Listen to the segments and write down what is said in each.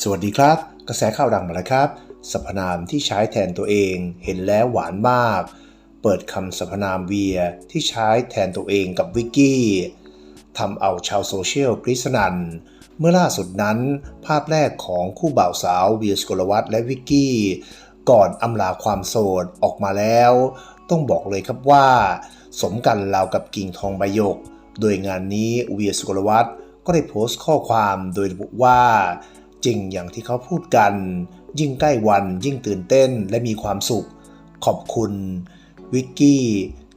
สวัสดีครับ กระแสข่าวดังมาแล้วครับสรรพนามที่ใช้แทนตัวเองเห็นแล้วหวานมาก เปิดคำสรรพนามเวียที่ใช้แทนตัวเองกับวิกกี้ทำเอาชาวโซเชียลกริสนันเมื่อล่าสุดนั้น ภาพแรกของคู่บ่าวสาวเวียสกลวัตและวิกกี้ ก่อนอำลาความโสดออกมาแล้ว ต้องบอกเลยครับว่า สมกันราวกับกิ่งทองใบยก โดยงานนี้เวียสุกลวัฒน์ก็ได้โพสต์ข้อความโดยระบุว่า จริงอย่างที่เขาพูดกัน ยิ่งใกล้วันยิ่งตื่นเต้นและมีความสุข ขอบคุณวิกกี้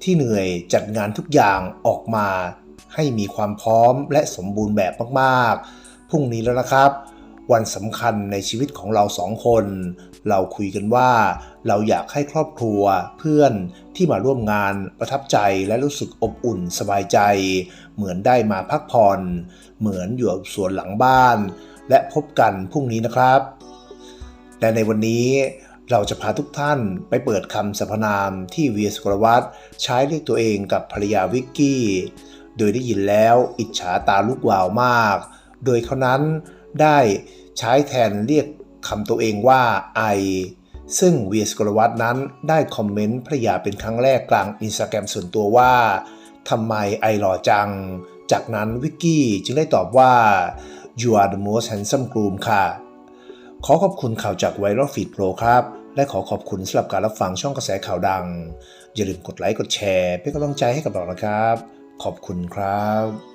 ที่เหนื่อยจัดงานทุกอย่างออกมา ให้มีความพร้อมและสมบูรณ์แบบมากๆ พรุ่งนี้แล้วนะครับ วันสำคัญในชีวิตของเราสองคน เราคุยกันว่า เราอยากให้ครอบครัวเพื่อนที่มาร่วมงานประทับใจและรู้สึกอบอุ่นสบายใจ เหมือนได้มาพักผ่อน เหมือนอยู่สวนหลังบ้าน และพบกันพรุ่งนี้นะครับ และในวันนี้เราจะพาทุกท่านไปเปิดคำสรรพนามที่เวียสกรวัตรใช้เรียกตัวเองกับภรรยาวิกกี้ โดยได้ยินแล้วอิจฉาตาลุกวาวมาก โดยเขานั้นได้ใช้แทนเรียกคำตัวเองว่าไอ ซึ่งเวียสกรวัตรนั้นได้คอมเมนต์ภรรยาเป็นครั้งแรกกลางอินสตาแกรมส่วนตัวว่าทำไมไอหล่อจัง จากนั้นวิกกี้จึงได้ตอบว่า you are the most handsome groom ค่ะ ขอขอบคุณข่าวจากไวรัลฟีดโปรครับ และขอขอบคุณสำหรับการรับฟังช่องกระแสข่าวดัง อย่าลืมกดไลค์กดแชร์เป็นกำลังใจให้กับเรานะครับ ขอบคุณครับ